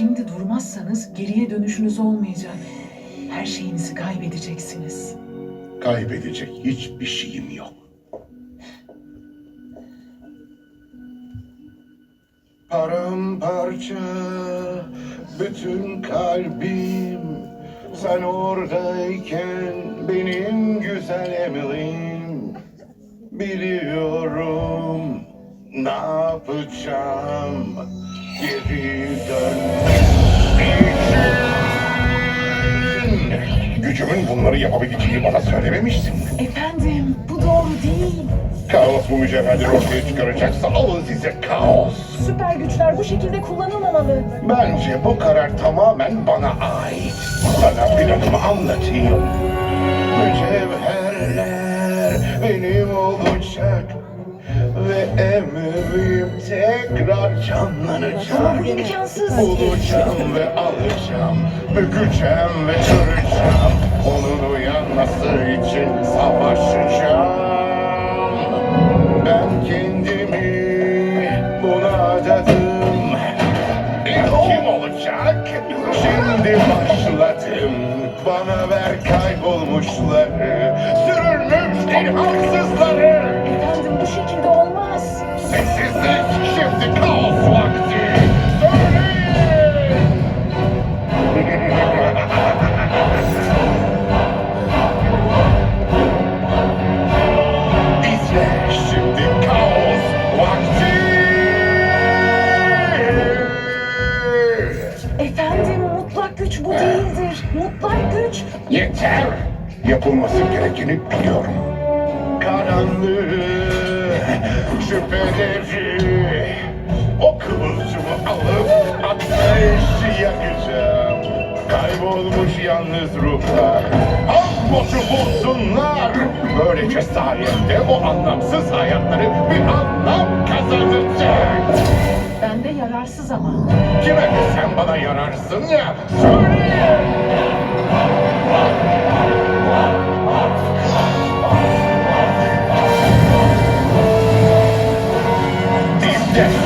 yerde durmazsanız geriye dönüşünüz olmayacak. Her şeyinizi kaybedeceksiniz. Kaybedecek hiçbir şeyim yok. Paramparça bütün kalbim sen oradayken benim güzel Emily'm biliyorum ne yapacağım geri dönmek için. Gücümün bunları yapabileceğini bana söylememiştin. Efendim, bu doğru değil. Kaos bu mücevherleri ortaya çıkaracaksa alın size kaos. Süper güçler bu şekilde kullanılmamalı. Bence bu karar tamamen bana ait. Sana planımı anlatayım. Mücevherler benim olacak. Emrim tekrar bu imkansız. Bulacağım ve alacağım. Bükeceğim ve kıracağım. Onun uyanması için savaşacağım. Ben kendimi buna adadım. İlk kim olacak? Şimdi başladım. Bana ver kaybolmuşları, sürülmüş Şimdi kaos vakti. İzle, şimdi kaos vakti. Efendim mutlak güç bu değildir. Mutlak güç. Yeter! Yapılması gerekeni biliyorum. Karanlığı, şüpheleri, yakacağım. Kaybolmuş yalnız ruhlar, az boşu bulsunlar. Böylece sayemde o anlamsız hayatları bir anlam kazanacak. Ben de yararsız ama. Kime de sen bana yararsın ya, söyle! İşte